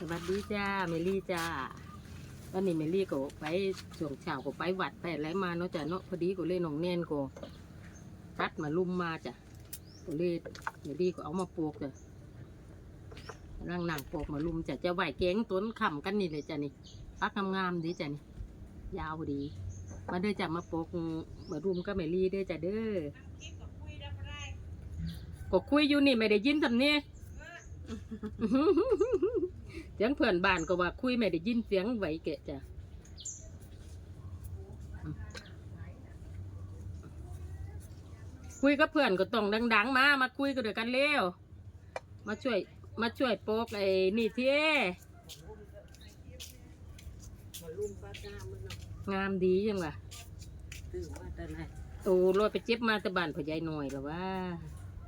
สวัสดีจ้าเมลี่จ้าวันนี้เมลี่ก็ไปช่วงเช้าก็ไปวัดไปอะไรมาเนาะจ้ะเนาะพอดีก็เลยน้องแน่นก็ตัดมาลุมมาจ้ะก็เลยเมลี่ก็เอามาปลูกจ้ะร่างหนังปลูกมาลุมจ้ะจะไหวแกงต้นขำกันนี่เลยจ้ะนี่ปักงามๆดีจ้ะนี่ยาวดีมาเด้อจ้ะมาปลูกมารุมก็เมลี่เด้อจ้ะเด้อก็คุยอยู่นี่ไม่ได้ยินทำเนี่ย เสียงเพื่อนบ้านก็ว่าคุยไม่ได้ยินเสียงไหวแกะจ้ะคุยกับเพื่อนก็ต้องดัง ๆ มา มาคุยกันเดียวกันเร็ว มาช่วย มาช่วยโปกไอ้นี่เท่มาลุ่มป้าจ้ามันเนาะงามดียังวะตื่นมาแต่ไหนโอ้รถไปเจ็บมาแต่บ้านพ่อใหญ่หน่อยหรอว่า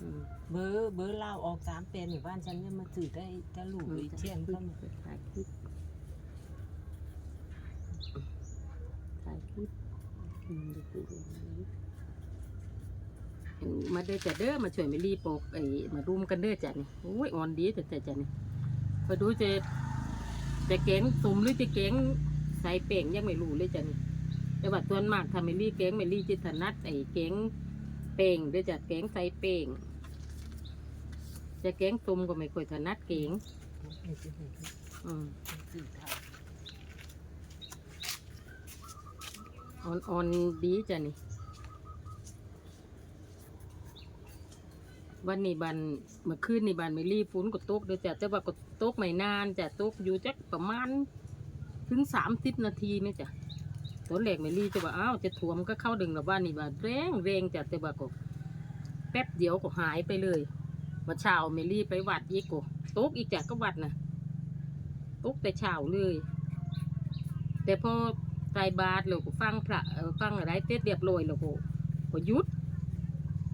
อืม เบอร์เบอร์เล่าออกสามเป็นอยู่บ้านฉันเนี่ยมาถือได้จะหลูกเชียนก็มาถ่ายคลิปถ่ายคลิปมาเด้อจ้ะเด้อมาช่วยไม่รีโปกไอ้มารุมกันเด้อจ้ะนี่โอ้ยอ่อนดีแต่แต่จ้ะนี่ไปดูจะจะแกงตุ่มหรือจะแกงใส่เป่งยังไม่รู้เลยจ้ะนี่แต่ว่าตัวนมากทำไม่รีแกงไม่รีจิถนัดไอ้แกงเป่งเด้อจ้ะแกงใส่เป่ง จะแกงตุ่มก็ไม่ค่อยถนัดแกงไม่ใช่เห็นอืมสื่อทางอ่อนออนดีจ้ะนี่วันนี้บันเมื่อคืนนี่บันไม่รีฝนก็ตกเดี๋ยวจ้ะแต่ว่าก็ตกไม่นานจ้ะตกอยู่จักประมาณถึงสามสิบนาทีไหมจ้ะตอนแรกไม่รีจะว่าอ้าวจะถ่วมก็เข้าดึงแล้วบ้านนี่ว่าแรงแรงจ้ะแต่ว่าก็แป๊บเดียวก็หายไปเลย มาเช้าไม่รีไปวัดอีกก็ตกอีกจ้ะก็วัดนะตกแต่เช้าเลย แต่พอใส่บาตรเราก็ฟังพระฟังอะไรเต็เรียบร้อยแล้วก็ก็หยุด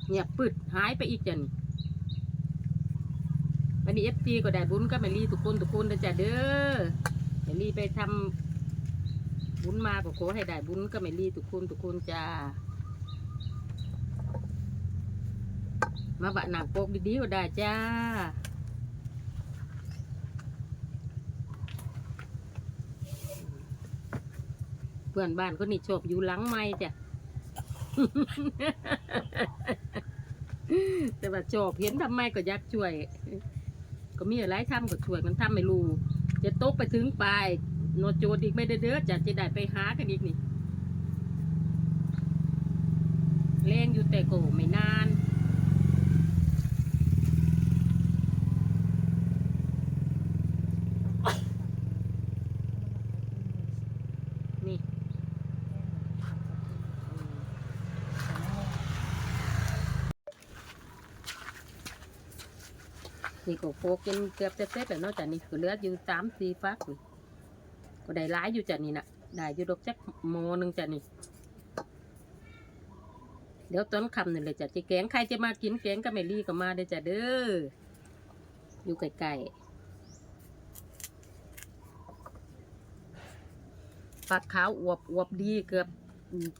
เงียบปึดหายไปอีกจันวันนี้เอฟซีก็ได้บุญก็แมรี่ทุกคนทุกคนนะจ๊ะเด้อแมรี่ไปทำบุญมาก็ขอให้ได้บุญก็แมรี่ทุกคนทุกคนจ้า มาบะหนังโปกดีๆก็ได้จ้าเพื่อนบ้านก็นี่ชอบอยู่หลังไม้จ้ะ แต่ว่าชอบเห็นทำไมก็อยากช่วย ก็มีอะไรทำก็ช่วยมันทำไม่รู้ จะตกไปถึงปลายโนโจดอีกไม่ได้เด้อจะจะได้ไปหากันอีกนี่แรงอยู่แต่ก็ไม่นาน นี่ก็โฟกินเกือบเสร็จแล้วเนาะจ้ะนี่ก็เหลืออยู่สามสี่ฟักก็ได้ร้ายอยู่จ้ะนี่นะได้อยู่ดอกจักโมหนึงจ้ะนี่เดี๋ยวต้นคำนี่เลยจ้ะจะแกงใครจะมากินแกงกับเมลี่ก็มาได้จ้ะเด้ออยู่ใกล้ๆฟักขาวอวบอวบดีเกือบ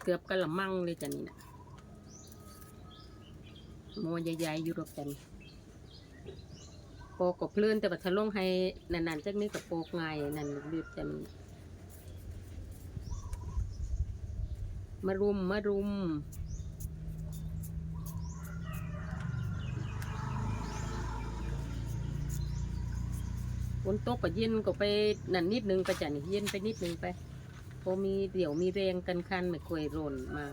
เกือบกะละมังเลยจ้ะนี่นะโมใหญ่ๆอยู่ดอกจ้ะนี่ ปกกับเพลื่นแต่ว่าถ้าลงให้นานๆจักนี้กับโปกง่ายนั่นรีบจะมีมารุมมารุมฝนตกก็เย็นก็ไปนั่นนิดนึงไปจ้ะนี่เย็นไปนิดนึงไปพอมีเดี๋ยวมีแรงกันคันไม่ค่อยร่นมา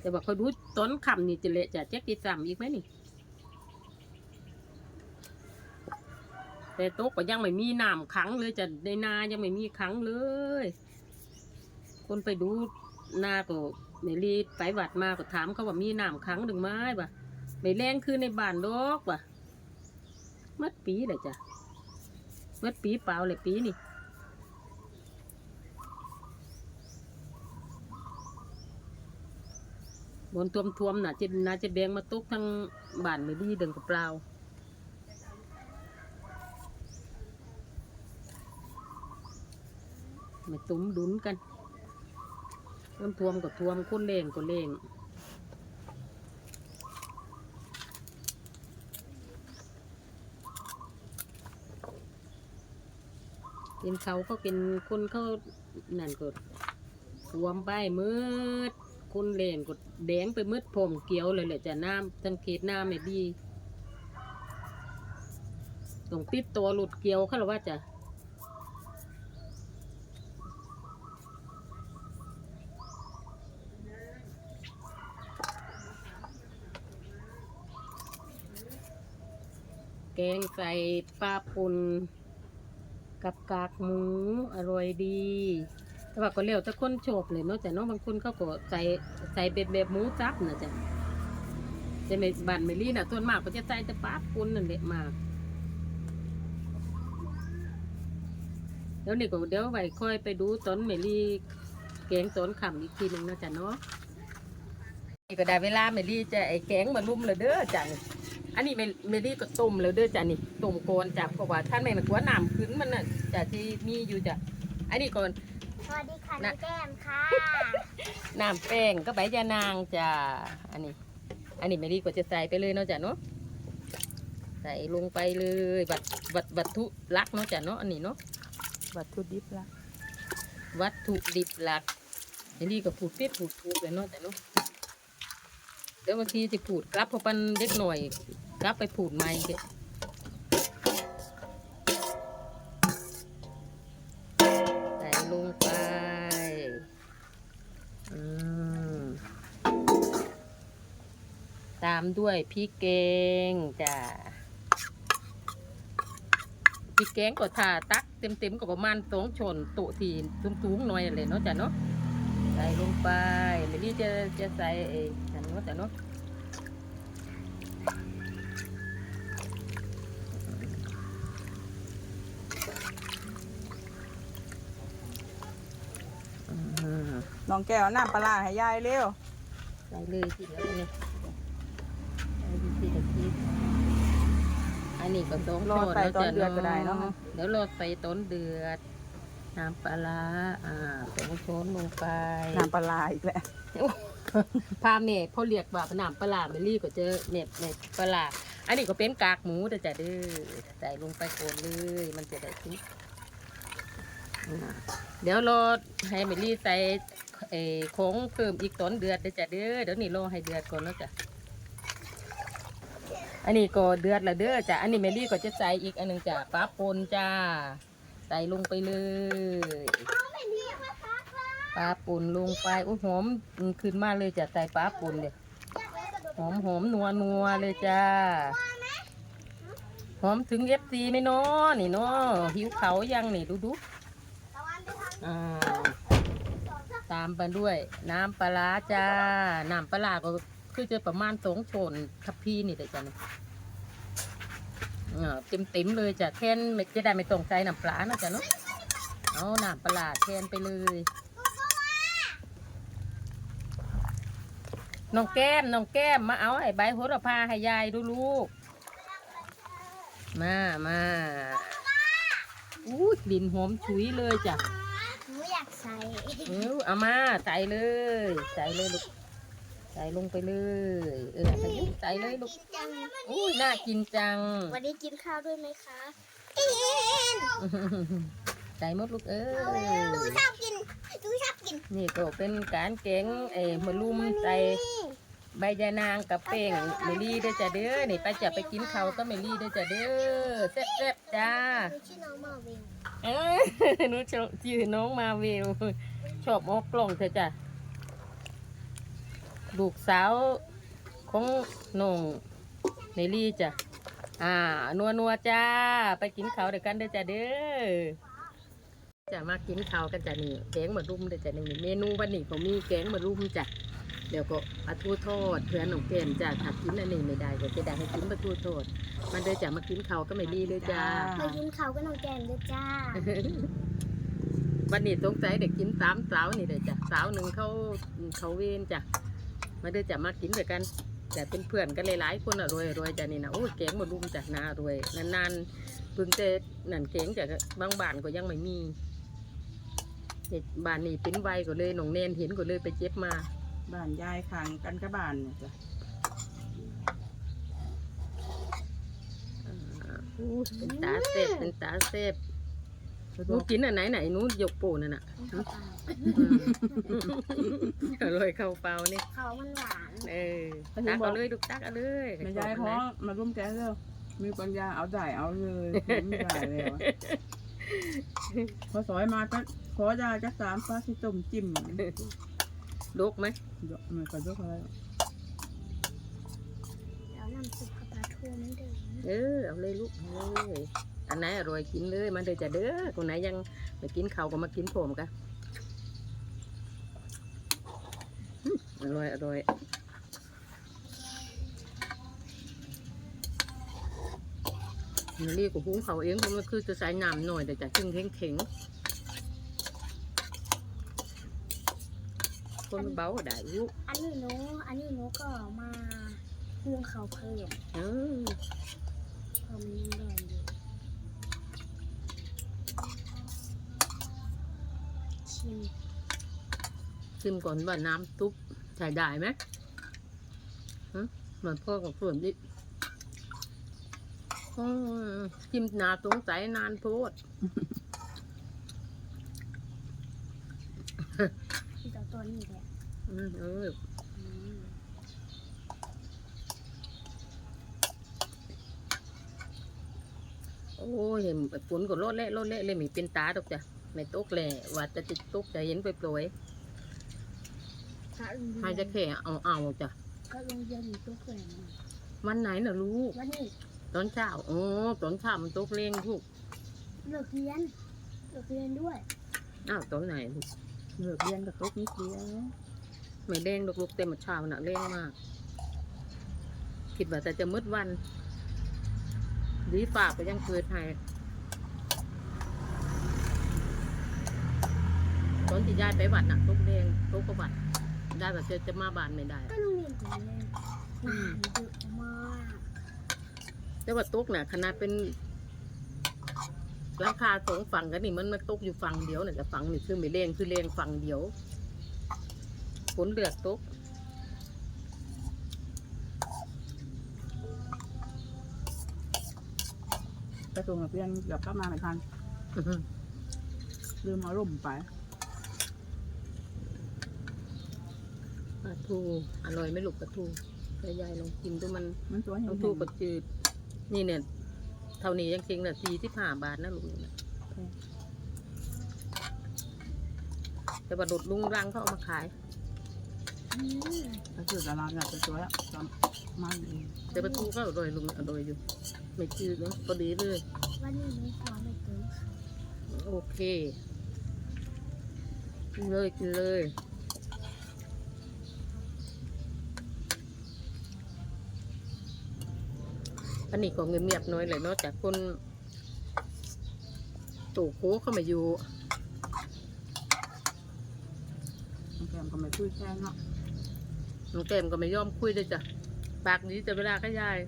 แต่ว่าเขาดูต้นคำนี่จะเละจะแจ๊กตีสามอีกไหมนี่ แต่โต๊ะก็ยังไม่มีน้ำขังเลยจะในนายังไม่มีขังเลย คนไปดูนาก็เมลีไปวัดมาก็ถามเขาว่ามีน้ำขังหรือไม่ปะไม่แรงคือในบ้านดอกปะมัดปีเลยจ้ะมัดปีเปล่าเลยปีนี่บนทวมทวมๆน่ะจะน่าจะแบงมาตกทั้งบ้านไม่ดีเดินกับเปล่า มาตุ้มดุนกันคนทวมก็ทวมคนเลงก็เลงเป็นเขาเขาเป็นคนเขานั่นก็รวมไปมืดคนเล่นก็แดงไปมืดผมเกี่ยวเลยแหละจะน้ำสังเกตน้ำไม่ดีต้องปิดตัวหลุดเกี่ยวเขาหรือว่าจะ แกงใส่ปลาปุนกับกากหมู อร่อยดี แต่ว่าก็เร็วแต่คนชอบเลยเนาะแต่เนาะบางคนเขาก็ใส่ใส่แบบแบบหมูจับนะจ๊ะจะไม่บันไม่รีน่ะส่วนมากก็จะใส่แต่ปลาปุนนั่นแหละมากเดี๋ยวนี่ก็เดี๋ยวไว้ค่อยไปดูตอนเมลี่แกงตอนขำอีกทีหนึ่งนะจ๊ะเนาะนี่ก็ได้เวลาเมลี่จะไอ้แกงมาลุ่มเลยเด้อจ้ะ อันนี้เมเมลี่ก็ต้มแล้วเด้อจ้ะนี่ต้มก่อนจ้ะเพราะว่าท่านแม่นกลัวน้ำขึ้นมันน่ะจ้ะที่มีอยู่จ้ะอันนี้ก่อนสวัสดีค่ะน่ะน้องแก้มค่ะน้ำแป้งก็ใบยานางจ้ะอันนี้ อันนี้เมลี่ก็จะใส่ไปเลยเนาะจ้ะเนาะใส่ลงไปเลยวัตวัตวัตถุหลักเนาะจ้ะเนาะอันนี้เนาะวัตถุดิบหลักวัตถุดิบหลักเมลี่ก็พูดปิดพูดถูกเลยเนาะจ้ะเนาะ เดี๋ยวบางทีจะพูดกลับพราะปันเด็กหน่อยกลับไปพูดใหม่ใส่ลงไปตามด้วยพริกแกงจ้ะพริกแกงก็ทาตักเต็มๆก็ประมาณสองชนโตทีสูงๆหน่อยเลยเนาะจ้ะเนาะ ส่ลงไปเดี๋ยวนี้จะจะใส่เอ้นั่นเนาะจ้ะเนาะอืมน้องแก้วน้ำปลาร้าให้ยายเร็วใส่เลยทีเดียวเลยใส่ทีละทีอันนี้ก็ต้องรอใส่ตอนเดือดก็ได้เนาะเดี๋ยวรอใส่ต้นเดือด น้ำปลาร้าอ่าสองช้อนลงไปน้ำปลาร้าอีกแล้วพาเมฆเขาเรียกว่าน้ำปลาร้าเมลี่ก็เจอเน็บเน็บปลาร้าอันนี้ก็เป็นกากหมูแต่จะเด้อใส่ลงไปโคนเลย มันจะได้ทุกอ่าเดี๋ยวรอให้เมลี่ใส่เอ่อของเพิ่มอีกต้นเดือดเดี๋ยวจะเด้อเดี๋ยวนี่รอให้เดือดก่อนแล้วจ้ะอันนี้ก็เดือดแล้วเด้อจ้ะอันนี้เมลี่ก็จะใส่อีกอันหนึ่งจ้ะปลาปนจ้าใส่ลงไปเลยปลาป่นลงไปโอ้ยหอมขึ้นมาเลยจ้ะใส่ปลาป่นเลยหอมหอมนัวนัวเลยจ้าหอมถึงเอฟซีไหมเนาะนี่เนาะหิวเขายังนี่ดูดูอ่าตามไปด้วย น้ำปลาร้าจ้าน้ำปลาร้าก็คือจะประมาณสองชนทัพพีนี่เลยจ้ะนี่ เต็มเต็มๆเลยจ้ะแค่นไม่จะได้ไม่ต้องใส่น้ำปลานะจ้ะเนาะเอาน้ำปลาร้าแทนไปเลยน้องแก้มน้องแก้มมาเอาไอ้ใบโหระพาให้ยายดูลูก มามาอู้กลิ่นหอมฉุยเลยจ้ะหนูอยากใส่เออเอามาใส่เลย ใส่เลยลูก ใส่ลงไปเลยเออขยุบใส่เลยลูกจังอุ้ยน่ากินจัง วันนี้กินข้าวด้วยไหมคะ กินใส่หมดลูกเออหนูชอบกินหนูชอบกิน นี่ก็เป็นการแกงเอ้มะลุมใส่ใบยานางกับเป้งเมลี่เด้อจ้ะเด้อนี่ไปจะไปกินข้าวก็เมลี่เด้อจ้ะเด้อแซ่บๆจ้าหนูชื่อน้องมาวินเอ้ยหนูชอบชื่อน้องมาวิวชอบออกกล่องเธอะจ้ะ ลูกสาวของน้องเมลี่จ้ะ อ่า นัวนัวๆจ้า ไปกินข้าวเดี๋ยวกันเด้อจ้ะเด้อจะมากินข้าวกันจ้ะนี่แกงมะรุมเด้อจ้ะนี่เมนูวันนี้ผมมีแกงมะรุมจ้ะเดี๋ยวก็ปลาทูทอดเพื่อนน้องแก้มจ้ะถ้ากินอันนี้ไม่ได้ก็จะได้ให้กินปลาทูทอด มันเด้อจ้ะมากินข้าวก็ไม่ดีเลยจ้าไปกินข้าวกับน้องแก้มด้วยจ้าวันนี้สงสัยเด็กกินสามสาวนี่เลยจ้ะสาวหนึ่งเขาเขาเวนจ้ะ มาเด้อจะมากินด้วยกันแต่เป็นเพื่อนกันหลายๆคนอะรวยรวยจ้ะนี่นะโอ้ยแกงหมดรุมจ้ะนารวยนานๆเพิ่งจะนั่นแกงจ้ะบางบ้านก็ยังไม่มีเด็กบ้านนี้เป็นไวก็เลยหนองเนนเห็นก็เลยไปเจ็บมาบ้านยายขังกันกับบ้านเนี่ยจ้ะอ่าอู้เป็นตาเซฟเป็นตาเซฟ หนูกินอันไหนไหนหนูยกโป้นั่นน่ะข้าวเปล่าอร่อยข้าวเปล่านี่เขามันหวานเออตักเอาเลยลูกตักเอาเลยแม่ยายขอมาร่วมแกงเร็วมีปัญญาเอาได้เอาเลยไม่ได้แล้วพอสอยมาก็ขอยาจะสามฟ้าที่ต้มจิ้มลูกไหมยกมันก็ยกอะไรแล้วน้ำซุปกับปลาทูเหมันเดิมเออเอาเลยลูกเอาเลย อันไหนอร่อยกินเลยมาเด้อจ้ะเด้อคนไหนยังไม่กินข้าวก็มากินผมกันอืมอร่อยอร่อยนี่เรียกว่าหุงเขาวเองเพราะมันคือจะใส่น้ำหน่อยแต่จะจึงเข่งเข่งๆคนมันเบาก็ได้อยุอันนี้หนูอันนี้หนูก็มาปรุงเขาเพิ่มเออเพราะมันยังแดงอยู่ ชิมชิมก่อนว่าน้ำซุปใส่ได้ไหมฮะเหมือนพ่อกับส่วนนี้อืมจิ้มนาสงสัยนานโพดที่ตัวตัวนี้แหละอืมเอออืมโอ้ยเห็นฝนก็โลดเละโลดเละเลยไม่เป็นตาดอกจ้ะ ไม่ตกแหล่ว่าจะติดตกใจเห็นไปปล่อยพระโรงเรีๆยให้จะแค่เอาเอาจ้ะก็โรงเรียนอยู่ตัวแก่นวันไหนน่ะลูกวันนี้ตอนเช้าโอ้ตอนเช้ามันตกเร่งลูกเลิกเรียนเลิกเรียนด้วยอ้าวตอนไหนลูกเลิกเรียนกับตกนิดเดียวไม่เร่งดอกลูกเต็มเช้าน่ะเร่งมาก คิดว่าแต่จะมืดวันดีฝ่าก็ยังเกิดให้ ตอนที่ยายไปวัดน่ะตกเร่งตกประวัติได้แบบจะจะมาบ้านไม่ได้ ก็โรงเรียนของเรียนนานเยอะมากแต่ว่าตกเนี่ยขนาดเป็นราคาสองฝั่งกันนี่มันมาตกอยู่ฝั่งเดียวเนี่ยแต่ฝั่งนี่คือไม่เลงคือเลงฝั่งเดียวฝนเลือกตกไปส่งนักเรียนเกือบเข้ามาไม่ทันอื้อหือลืมเอาร่มไป ปลาทูอร่อยไหม่ลูกปลาทูยายๆลองกินดูมันมันตัวปเห็นลาทูก็จืด นี่เนี่ยเท่านี้ยังจริงๆเนี่ยสี่ที่ห้าบาทนะลูกเนี่ยแต่ว่าดดลุงรังเขาเอามาขายอืมถ้าคือตลาดเนี่ยจะสวยอะตอนมันเองแต่ปลาทูก็อร่อยลุงอร่อยอยู่ ไม่จืดเนาะพอดีเลย วันนี้หนูขอไม่เติมค่ะโอเคกินเลยกินเลย อันนี้ก็เงียบๆหน้อยเลยเนาะจากคนตู่โค้เข้ามาอยู่น้องแก้มก็ไม่คุยแค่เนาะน้องแก้มก็ไม่ยอมคุยเลยจ้ะปากดีแต่เวลาก็ยาย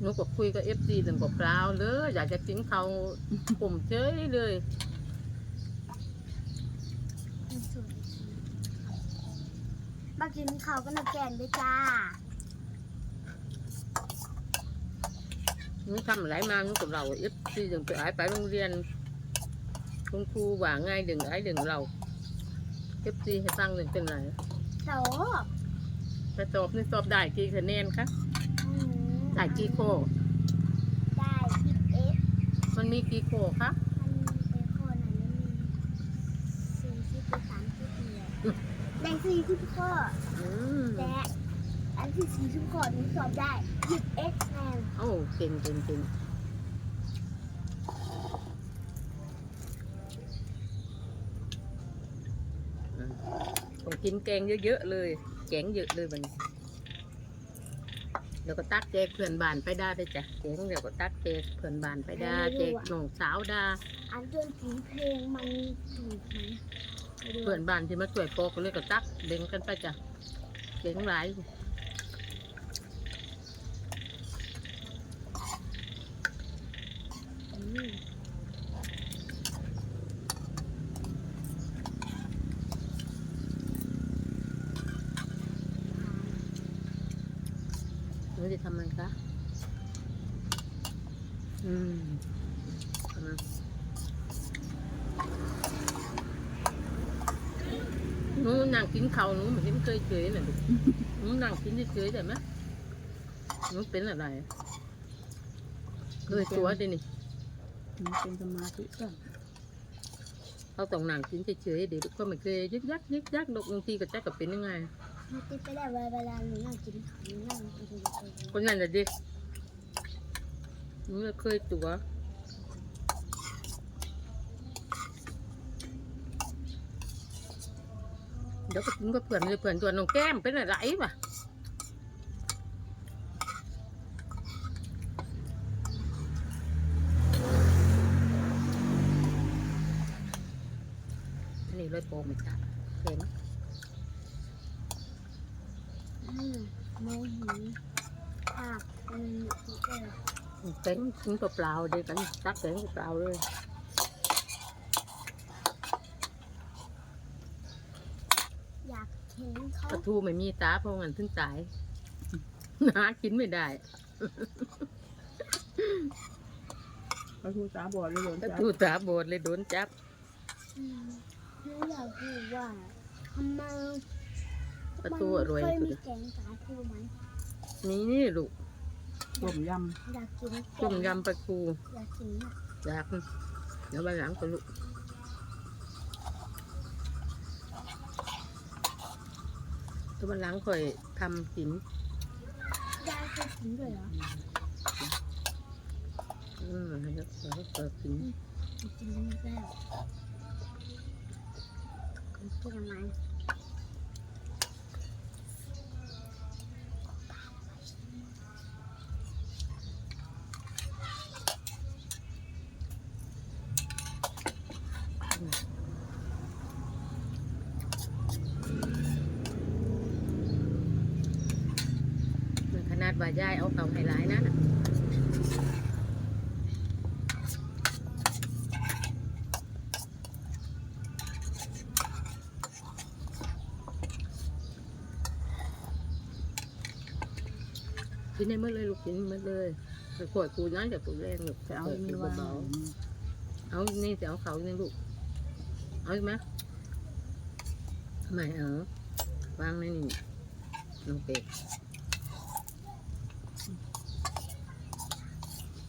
หนูก็คุยกับเอฟซีหนึ่งกับเปล่าเลยอยากจะกินเขาวผมเฉยเลย มันสวยจริงมา กินข้าวกันนะแกนด้วยจ้าหนูทำอะไรมาหนูกับเราเอฟซีถึงไปไอ้ไปโรงเรียนคุณครูว่าไงดึงไอ้ดึงเราเอฟซีให้ตั้งหนึ่งเป็นไรโตถ้าสอบนี่สอบได้กี่คะแนนคะอืมได้กี่โคได้ทิปเอสมันมีกี่โคคะ มันเป็นข้อไหนไม่มีสี่สิบหรือสามสิบเดียวได้ สี่สิบข้ออืมและอันที่สี่สิบข้อหนูสอบได้ทิปเอสแนนโอ้เก่งเก่งเก่งอะต้องกินแกงเยอะๆเลย แกงเยอะเลยวันนี้เดี๋ยวก็ตักแจกเพื่อนบ้านไปได้เลยจ้ะแกงเดี๋ยวก็ตักแจกเพื่อนบ้านไปได้แจกน้องสาวได้อันจนถึงเพลงมันถูกไหมไม่รู้ เพื่อนบ้านที่มาช่วยปอกก็เลยก็ตักเด้งกันไปจ้ะเด้งหลาย อืม เราจะทำอะไรคะ อืมทำไม หนูนั่งกินข้าวหนูเหมือนที่ไม่เคยเจอน่ะลูกหนูนั่งกินเฉยๆได้ไหมหนูเป็นอะไรเลยตัวดินี่มันเป็นสมาธิก่อนเขาต้องนั่งกินเฉยๆเดี๋ยวก็ไม่เคยยึกยักยึกยักดกบางทีก็จะกับเป็นยังไงหนูติดไปแล้วเวลาหนูนั่งกินข้าวหนูนั่งกินข้าวคนนั้นจะเด็กหนูเคยตัว ดี๋ยวก็กินก็เพื่อนเลยเพื่อนตัวน้องแก้มเป็นอะไรวะอันนี้ร้อยโปรไม่จับเห็นอืมโมหินภาพอืมเออเต็งกินเปล่าๆเดี๋ยวกันตักเต็งเปล่าๆเลยอยากเห็นเขา ปลา ทูไม่มีตาเพราะงั้นถึงตายหากินไม่ได้พระครูตาบอดเลยโดนปลาจับทูตาบอดเลยโดนจับ อืมหนูอยากรู้ว่าทำไมปลาทูอร่อยเคยสุมีดแกงปลาทูไหมนี่นี่ลูกต้มยอยากกินต้มยำปลาทูอยากกินมาก อยากเดี๋ยววันหลังก็ลูก เดี๋ยววันหลังค่อยทำกินยายเคยกินด้วยเหรออืมให้เราเปิดกินกินได้ไม่แล้วกินยังไง ขนาดว่า ย่ายเอาเขาไฮไลท์นั่นน่ะกินได้เมื่อเลยลูกกินเมื่อเลยแต่ขวดกูนั่นจากกูแรงลูกำจะเอามีว่าเบาๆเอานี่จะเอาเขานี่ลูก เอาอีกไหมไม่เอาวางในนี่น้องเป็ด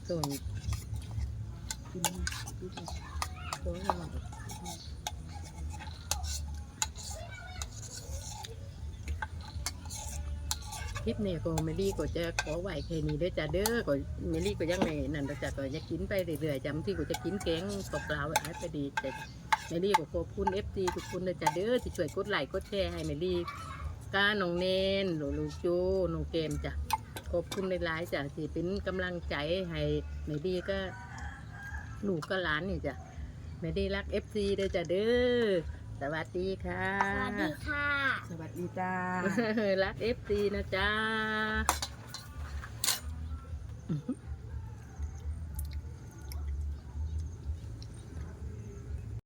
ส่วนกิปตัวนี้คลิปเนี่ยก็เมลี่ก็จะขอไหวแค่นี้ด้อจ้ะเด้อก็เมลี่ก็ยังไงนั่นเด้อจ้ะก็จะกินไปเรื่อยๆจำที่ก็จะกินแกงเปล่าไว้ไปดีแต่เมลี่ก็ขอบคุณเอฟซีทุกคนเด้อจ้ะเด้อที่ช่วยกดไลค์กดแชร์ให้เมลี่ ก้าน้องเนนหลูลูกโจน้องเกมจ้ะขอบคุณหลายๆจ้ะที่เป็นกำลังใจให้เมลี่ก็ลูกก็หลานนี่จ้ะไม่ได้รักเอฟซีเด้อจ้ะเด้อสวัสดีค่ะ สวัสดีค่ะ สวัสดีจ้า รักเอฟซีนะจ๊ะ